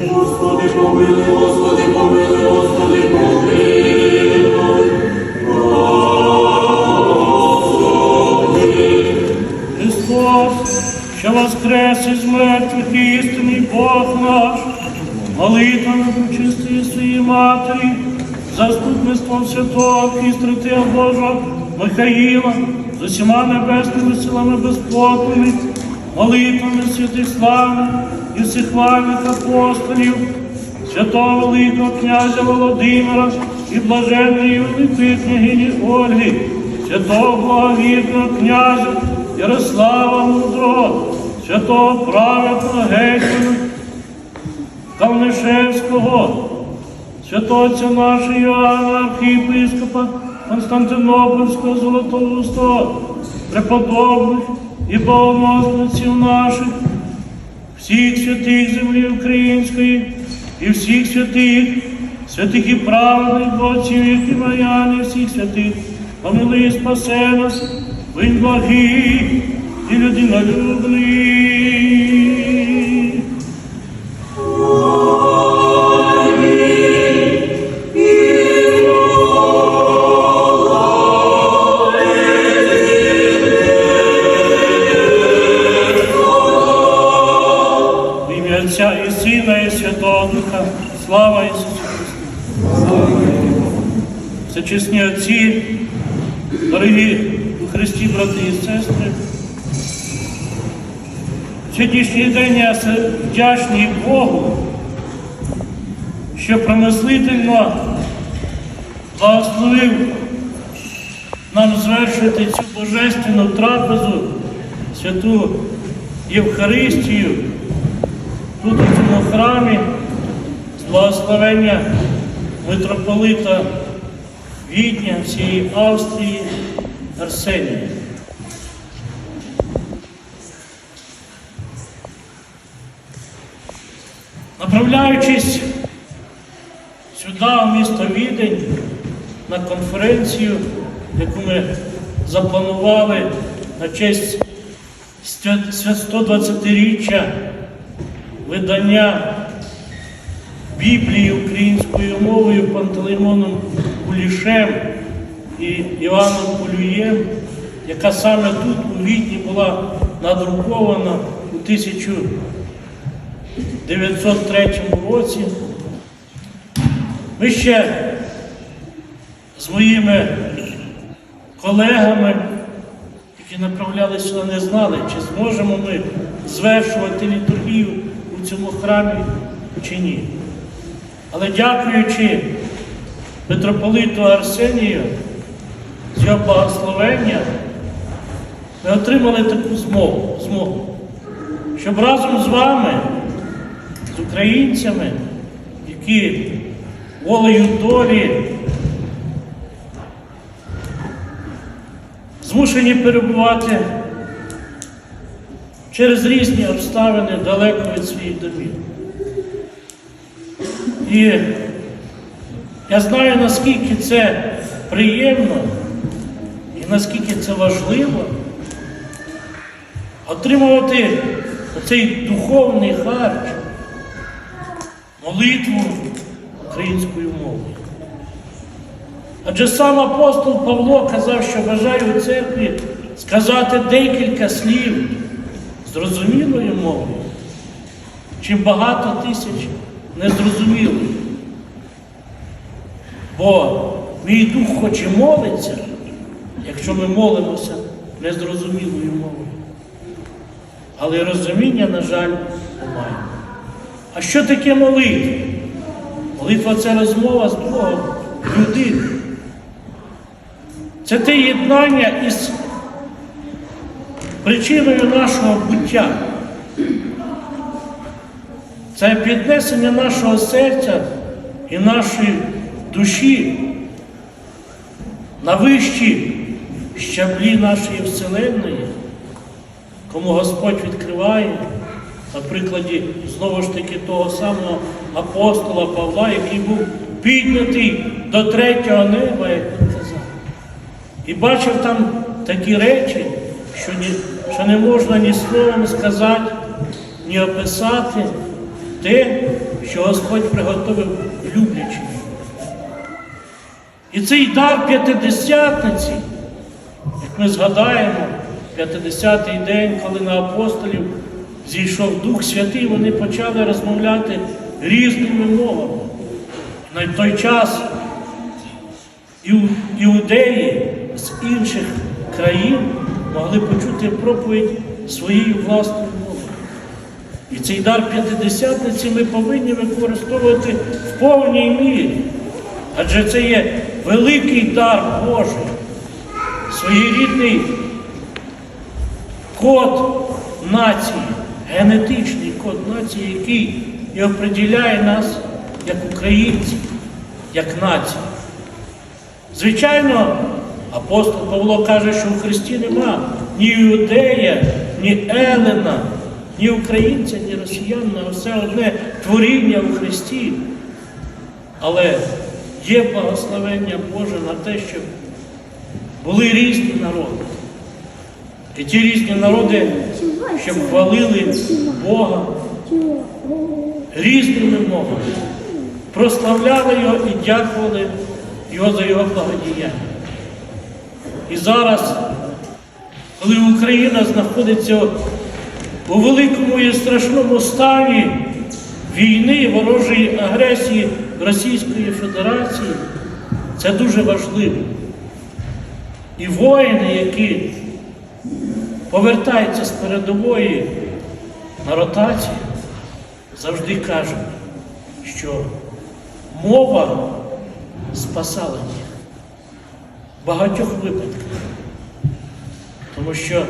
Господи, помилуй, Господи, помилуй, Господи, помилуй. Христос, що воскрес із мертвих Бог наш, молитвами причистої своєї Матері, заступництвом святого архістратия Божого Михаїла, з усіма небесними силами безпокійних, молитвами святих славних і всехвальних апостолів, святого Великого князя Володимира і блаженної великої княгині Ольги, святого благовірного князя Ярослава Мудрого, святого праведного гетьмана Кавнишевського, святого отця нашого Іоанна, архієпископа Константинопольського Золотоустого, преподобних і богомозниців наших, всіх святих землі української і всіх святих, святих і праведних Богців, і Мар'яни, всіх святих, помили і спасе нас, він благий і людинолюбний. Сьогоднішній день я вдячний Богу, що промислительно благословив нам звершити цю божественну трапезу, святу Євхаристію тут у цьому храмі з благословення митрополита Відня всієї Австрії Арсенія. Направляючись сюди, в місто Відень, на конференцію, яку ми запланували на честь 120-річчя видання Біблії українською мовою Пантелеймоном Кулішем і Іваном Кулюєм, яка саме тут у Відні була надрукована у 1903 році. Ми ще з моїми колегами, які направлялися не знали, чи зможемо ми звершувати літургію у цьому храмі чи ні. Але дякуючи митрополиту Арсенію з його благословення, ми отримали таку змогу, змогу, щоб разом з вами, з українцями, які волею долі змушені перебувати через різні обставини далеко від своїх домів. І я знаю, наскільки це приємно і наскільки це важливо отримувати оцей духовний харч, молитву українською мовою. Адже сам апостол Павло казав, що бажає у церкві сказати декілька слів зрозумілою мовою, чим багато тисяч незрозумілою. Бо мій дух хоч і молиться, якщо ми молимося незрозумілою мовою. Але розуміння, на жаль, немає. А що таке молитва? Молитва це розмова з Богом людини. Це те єднання із причиною нашого буття. Це піднесення нашого серця і нашої душі на вищі щаблі нашої Вселенної, кому Господь відкриває, на прикладі знову ж таки того самого апостола Павла, який був піднятий до третього неба, як він казав. І бачив там такі речі, що, ні, що не можна ні словом сказати, ні описати те, що Господь приготовив люблячим. І цей дар п'ятидесятниці, як ми згадаємо, 50-й день, коли на апостолів зійшов Дух Святий, вони почали розмовляти різними мовами. На той час іудеї з інших країн могли почути проповідь своєю власною мовою. І цей дар п'ятидесятниці ми повинні використовувати в повній мірі. Адже це є великий дар Божий, своєрідний код нації, генетичний код нації, який і определяє нас як українців, як націю. Звичайно, апостол Павло каже, що в Христі нема ні іудея, ні Елена, ні українця, ні росіянина, все одне творіння в Христі. Але є благословення Боже на те, щоб були різні народи. І ті різні народи, щоб хвалили Бога різними мовами, прославляли Його і дякували Його за Його благодіяння. І зараз, коли Україна знаходиться у великому і страшному стані війни, ворожої агресії Російської Федерації, це дуже важливо. І воїни, які повертаються з передової на ротацію, завжди кажуть, що мова спасала в багатьох випадках. Тому що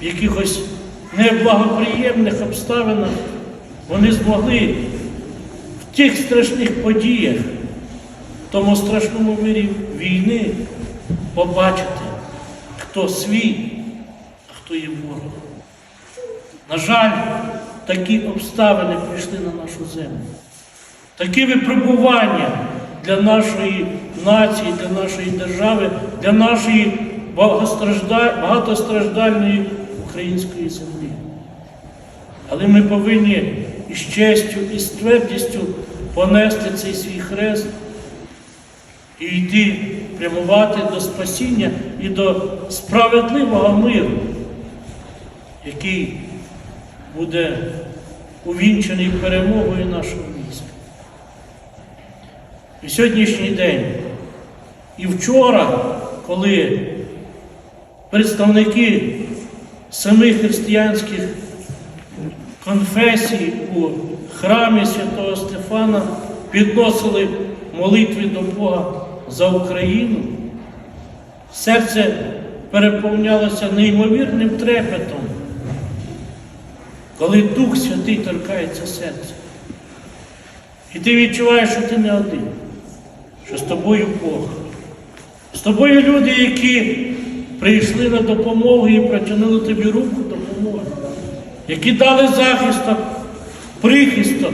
в якихось неблагоприємних обставинах вони змогли в тих страшних подіях, в тому страшному мирі війни побачити, хто свій, хто є ворог. На жаль, такі обставини прийшли на нашу землю. Такі випробування для нашої нації, для нашої держави, для нашої багатостраждальної української землі. Але ми повинні із честю і з твердістю понести цей свій хрест і йти прямувати до спасіння і до справедливого миру, який буде увінчений перемогою нашого війська. І сьогоднішній день, і вчора, коли представники самих християнських конфесій у храмі святого Стефана підносили молитви до Бога за Україну, серце переповнялося неймовірним трепетом, коли Дух Святий торкається серця. І ти відчуваєш, що ти не один, що з тобою Бог. З тобою люди, які прийшли на допомогу і протягнули тобі руку допомоги, які дали захисток, прихисток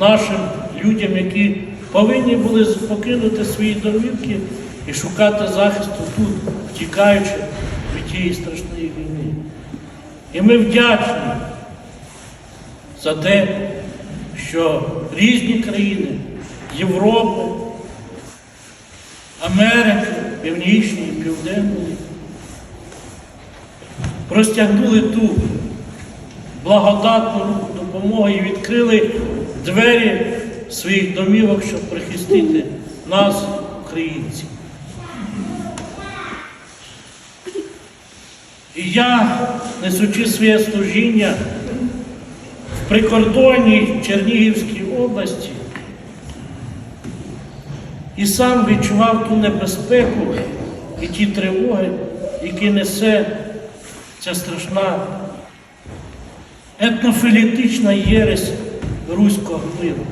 нашим людям, які повинні були покинути свої домівки і шукати захисту тут, втікаючи від тієї страшної війни. І ми вдячні за те, що різні країни Європи, Америки, Північної, Південної простягнули ту благодатну руку допомоги і відкрили двері своїх домівок, щоб прихистити нас, українців. І я, несучи своє служіння прикордонній Чернігівській області, і сам відчував ту небезпеку і ті тривоги, які несе ця страшна етнофілітична єресь руського миру,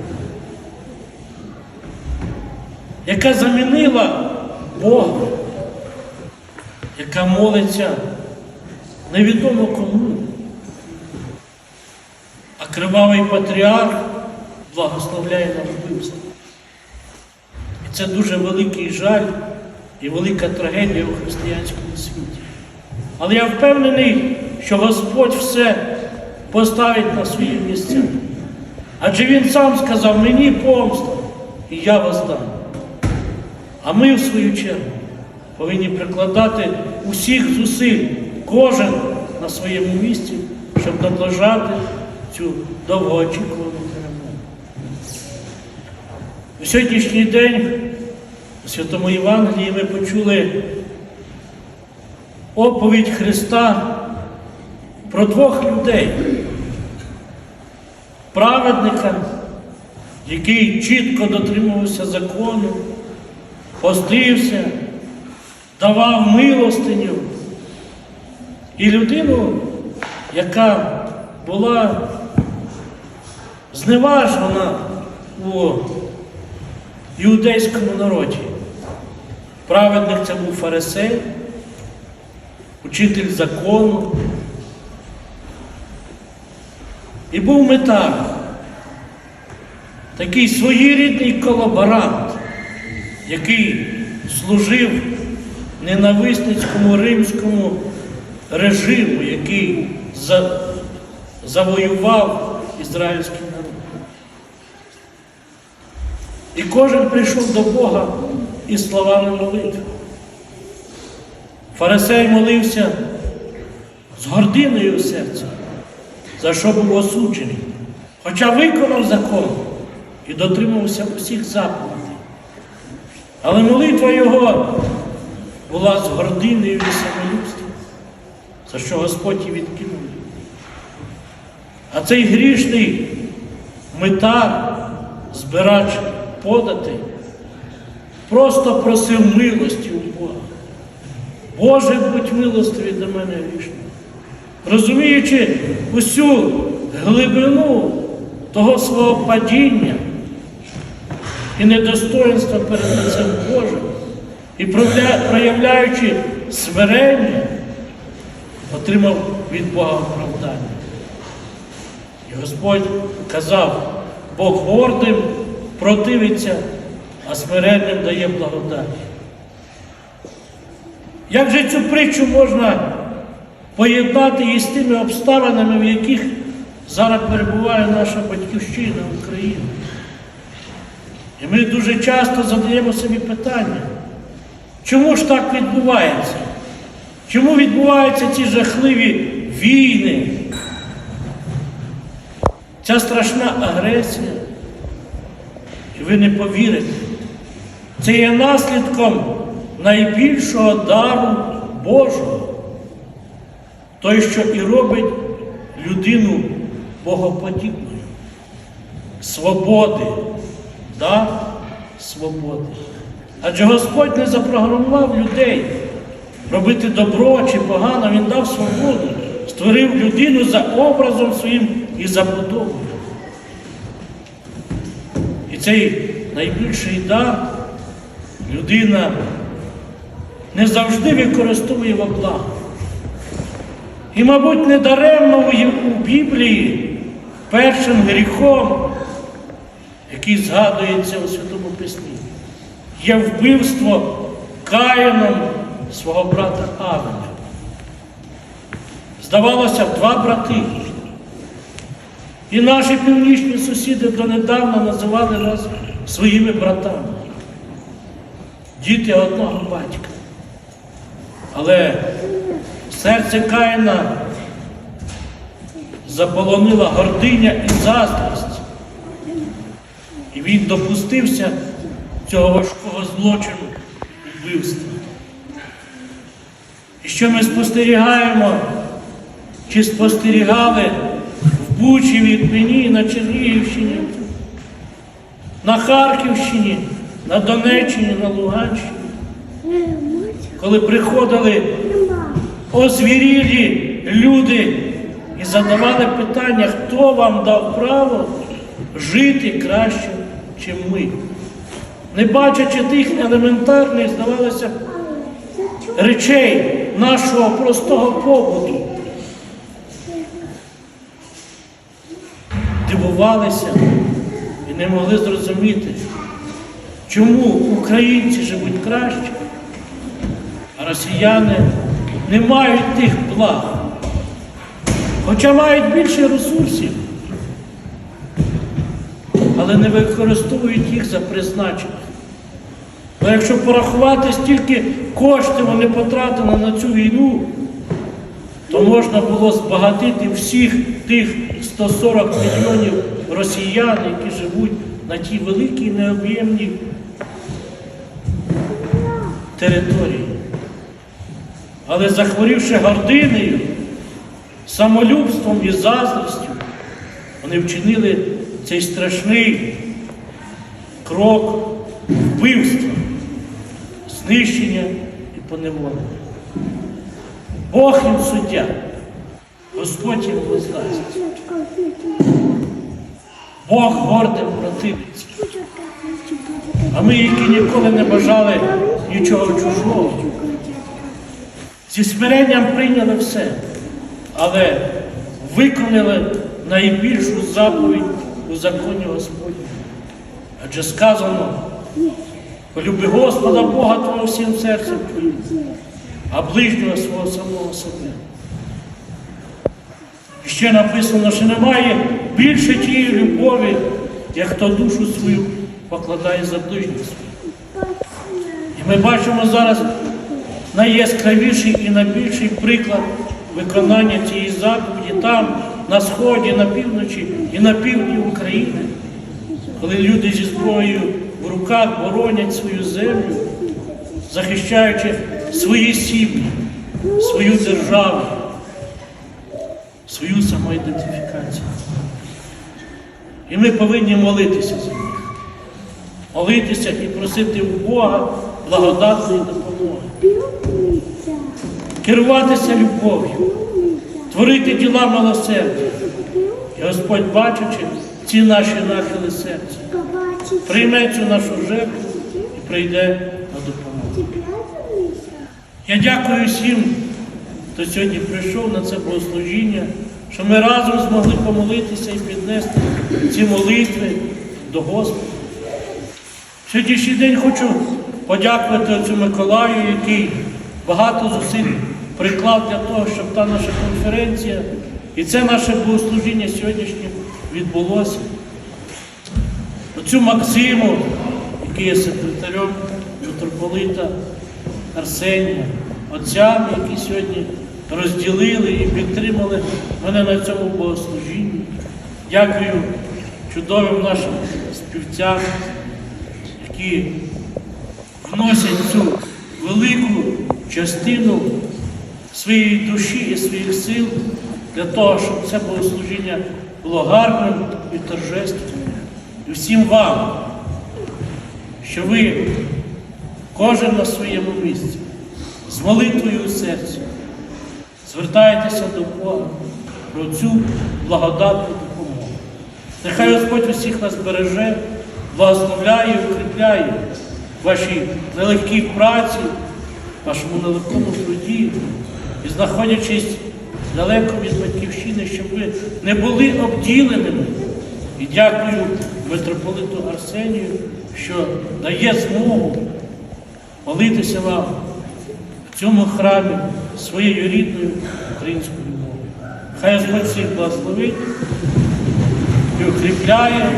яка замінила Бога, яка молиться невідомо кому. Кривавий патріарх благословляє на вбивство. І це дуже великий жаль і велика трагедія у християнському світі. Але я впевнений, що Господь все поставить на свої місця. Адже він сам сказав, мені помста, і я вас дам. А ми, в свою чергу, повинні прикладати усіх зусиль, кожен на своєму місці, щоб наближати цю довгоочікувану перемогу. У сьогоднішній день у Святому Євангелії ми почули оповідь Христа про двох людей. Праведника, який чітко дотримувався закону, постився, давав милостиню, і людину, яка була зневажена у іудейському народі. Праведник це був фарисей, учитель закону. І був метар, такий своєрідний колаборант, який служив ненависницькому римському режиму, який завоював ізраїльський. І кожен прийшов до Бога із словами молитви. Фарисей молився з гординою у серці, за що був осуджений, хоча виконав закон і дотримувався усіх заповідей. Але молитва його була з гординою і самолюбством, за що Господь і відкинув. А цей грішний метар, збирач подати, просто просив милості у Бога. Боже, будь милостивий до мене грішного. Розуміючи усю глибину того свого падіння і недостоинства перед лицем Божим, і проявляючи смирення, отримав від Бога оправдання. І Господь казав, Бог гордим противиться, а смиренним дає благодать. Як же цю притчу можна поєднати із тими обставинами, в яких зараз перебуває наша батьківщина Україна? І ми дуже часто задаємо собі питання, чому ж так відбувається? Чому відбуваються ці жахливі війни? Ця страшна агресія? І ви не повірите, це є наслідком найбільшого дару Божого. Той, що і робить людину богоподібною. Свободи. Да? Свободи. Адже Господь не запрограмував людей робити добро чи погано, Він дав свободу, створив людину за образом своїм і за подобою. І цей найбільший дар людина не завжди використовує во благо. І, мабуть, недаремно в Є- у Біблії першим гріхом, який згадується у Святому Письмі, є вбивство Каїном свого брата Авеля. Здавалося два брати. І наші північні сусіди донедавна називали нас своїми братами. Діти одного батька. Але серце Каїна заполонила гординя і заздрість. І він допустився цього важкого злочину вбивства. І що ми спостерігаємо, чи спостерігали Бучі, в Ірпені, на Чернігівщині, на Харківщині, на Донеччині, на Луганщині, коли приходили озвірілі люди і задавали питання, хто вам дав право жити краще, чим ми. Не бачачи тих елементарних, здавалося, речей нашого простого побуту. Дивувалися і не могли зрозуміти, чому українці живуть краще, а росіяни не мають тих благ, хоча мають більше ресурсів. але не використовують їх за призначення. Бо якщо порахувати, стільки коштів вони потратили на цю війну, то можна було збагатити всіх тих 140 мільйонів росіян, які живуть на тій великій необ'ємній території. Але захворівши гординею, самолюбством і заздрістю, вони вчинили цей страшний крок вбивства, знищення і поневолення. Бог їм суддя, Господь їм воздасть. Бог гордим противиться. А ми, які ніколи не бажали нічого чужого, зі смиренням прийняли все, але виконали найбільшу заповідь у законі Господньому. Адже сказано, полюби Господа Бога твого всім серцем твоїм, а ближнього свого самого себе. Ще написано, що немає більше тієї любові, як хто душу свою покладає за ближнього свого. І ми бачимо зараз найяскравіший і найбільший приклад виконання цієї заповіді там, на сході, на півночі і на півдні України, коли люди зі зброєю в руках боронять свою землю, захищаючи свої сім'ї, свою державу, свою самоідентифікацію. І ми повинні молитися за них, молитися і просити у Бога благодатної допомоги, керуватися любов'ю, творити діла милосердя. І Господь, бачачи ці наші нахили серця, прийме цю нашу жертву і прийде. Я дякую всім, хто сьогодні прийшов на це богослужіння, що ми разом змогли помолитися і піднести ці молитви до Господа. Сьогоднішній день хочу подякувати отцю Миколаю, який багато зусиль приклав для того, щоб та наша конференція і це наше богослужіння сьогоднішнє відбулося. Оцю Максиму, який є секретарем митрополита Арсенія, отцям, які сьогодні розділили і підтримали мене на цьому богослужінні. Дякую чудовим нашим співцям, які вносять цю велику частину своєї душі і своїх сил для того, щоб це богослужіння було гарним і торжественним. І всім вам, що ви кожен на своєму місці, з молитвою у серці, звертаєтеся до Бога про цю благодатну допомогу. Нехай Господь усіх нас береже, благословляє і укріпляє вашій нелегкій праці, вашому нелегкому труді і знаходячись далеко від батьківщини, щоб ви не були обділеними. І дякую митрополиту Арсенію, що дає змогу молитися вам в цьому храмі своєю рідною українською мовою. Хай Господь всіх благословить і укріпляє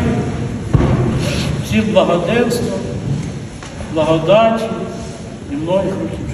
всім благоденством, благодаті і многих років.